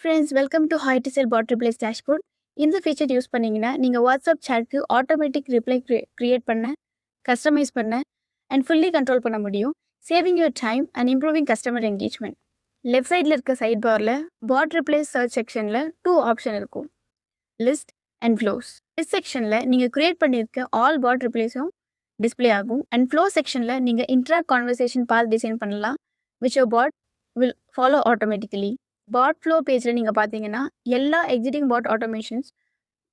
Friends welcome to hi sell bot replies dashboard இந்த feature use பண்ணிங்கன்னா நீங்கள் WhatsApp சேட்க்கு ஆட்டோமேட்டிக் ரிப்ளை கிரியேட் பண்ண கஸ்டமைஸ் பண்ண அண்ட் ஃபுல்லி கண்ட்ரோல் பண்ண முடியும். Saving your time and improving customer engagement left சைடில் இருக்க சைட் பாரில் பாட் ரிப்ளேஸ் சர்ச் செக்ஷனில் டூ ஆப்ஷன் இருக்கும் லிஸ்ட் அண்ட் ஃப்ளோஸ் லிஸ்ட் செக்ஷனில் நீங்கள் க்ரியேட் பண்ணியிருக்க ஆல் பாட் ரிப்ளேஸும் டிஸ்ப்ளே ஆகும். அண்ட் ஃப்ளோ செக்ஷனில் நீங்கள் இன்ட்ராக்ட் கான்வர்சேஷன் பாத் டிசைன் பண்ணலாம் which your bot will follow automatically bot flow பேஜில் நீங்கள் பார்த்தீங்கன்னா எல்லா எக்ஸிட்டிங் பாட் ஆட்டோமேஷன்ஸ்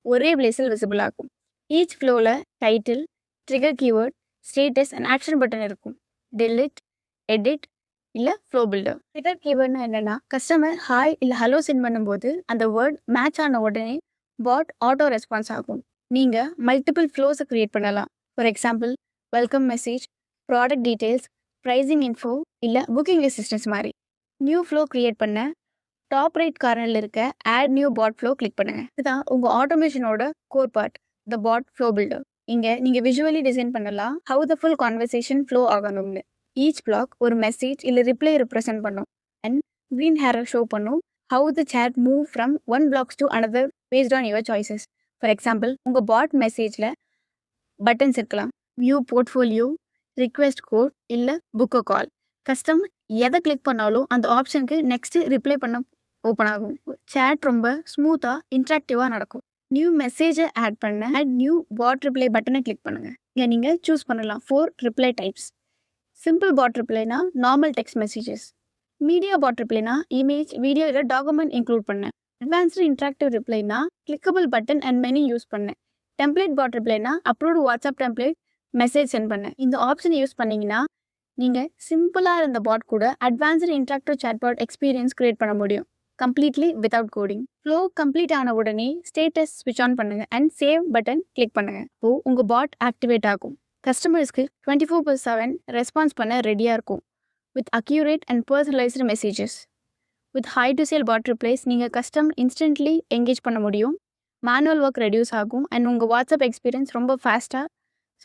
ஒரே பிளேஸில் விசிபிள் ஆகும். ஈச் ஃப்ளோவில் title trigger keyword status and action button இருக்கும். டெலிட் எடிட் இல்லை ஃப்ளோ பில்டர் ட்ரிகர் கீவேர்ட்னா என்னென்னா கஸ்டமர் ஹாய் இல்லை ஹலோ சென்ட் பண்ணும்போது அந்த வேர்ட் மேட்ச் ஆன உடனே பாட் ஆட்டோ ரெஸ்பான்ஸ் ஆகும். நீங்கள் மல்டிபிள் ஃப்ளோஸை க்ரியேட் பண்ணலாம். For example welcome message product details pricing info இல்லை புக்கிங் அசிஸ்டன்ஸ் மாதிரி. நியூ ஃப்ளோ க்ரியேட் பண்ண டாப் ரைட் கார்னரில் இருக்க add new bot flow click பண்ணுங்கள் இதுதான் உங்கள் ஆட்டோமேஷனோட core part the bot flow builder இங்கே நீங்கள் விஷுவலி டிசைன் பண்ணலாம் how the full conversation flow ஆகணும்னு. ஈச் பிளாக் ஒரு மெசேஜ் இல்லை ரிப்ளை ரெப்ரசென்ட் பண்ணும். அண்ட் க்ரீன் ஹேரை ஷோ பண்ணும் how the chat move from one blocks to another based on your choices for example உங்கள் பாட் மெசேஜில் buttons இருக்கலாம். வியூ போர்ட்ஃபோலியோ ரிக்வெஸ்ட் கோட் இல்லை புக்கோ கால் கஸ்டமர் எதை கிளிக் பண்ணாலும் அந்த ஆப்ஷனுக்கு நெக்ஸ்ட்டு ரிப்ளை பண்ண ஓப்பன் ஆகும். சேட் ரொம்ப ஸ்மூத்தாக இன்ட்ராக்டிவாக நடக்கும். நியூ மெசேஜை ஆட் பண்ண. அட் நியூ பாட் ரிப்ளை பட்டனை கிளிக் பண்ணுங்கள் இங்கே நீங்கள் சூஸ் பண்ணலாம். Four reply types simple bot ரிப்ளைனா normal text messages media bot ரிப்ளைனா image video இல்லை டாக்குமெண்ட் இன்க்ளூட் பண்ணேன் advanced interactive ரிப்ளைனா clickable button and menu use பண்ணேன் template bot ரிப்ளைனா approved WhatsApp template message sent பண்ணேன் இந்த ஆப்ஷனை யூஸ் பண்ணிங்கன்னா நீங்கள் சிம்பிளாக இருந்த பாட் கூட advanced interactive chat bot experience create பண்ண முடியும். Completely without coding flow complete ஆன உடனே ஸ்டேட்டஸ் ஸ்விட்ச் ஆன் பண்ணுங்கள் அண்ட் சேவ் பட்டன் கிளிக் பண்ணுங்கள் இப்போ உங்கள் பாட் ஆக்டிவேட் ஆகும். கஸ்டமர்ஸ்க்கு twenty four per seven response பண்ண ரெடியாக இருக்கும். With accurate and personalised messages with hi to sell bot replies நீங்கள் கஸ்டம் இன்ஸ்டன்ட்லி என்கேஜ் பண்ண முடியும். மேனுவல் ஒர்க் ரெடியூஸ் ஆகும் அண்ட் உங்கள் வாட்ஸ்அப் எக்ஸ்பீரியன்ஸ் ரொம்ப ஃபாஸ்ட்டாக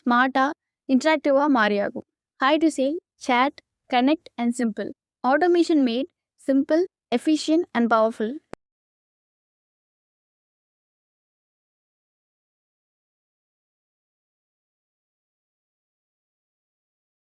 ஸ்மார்ட்டாக இன்ட்ராக்டிவாக மாறி ஆகும் hi to sell chat connect and simple automation made simple efficient, and powerful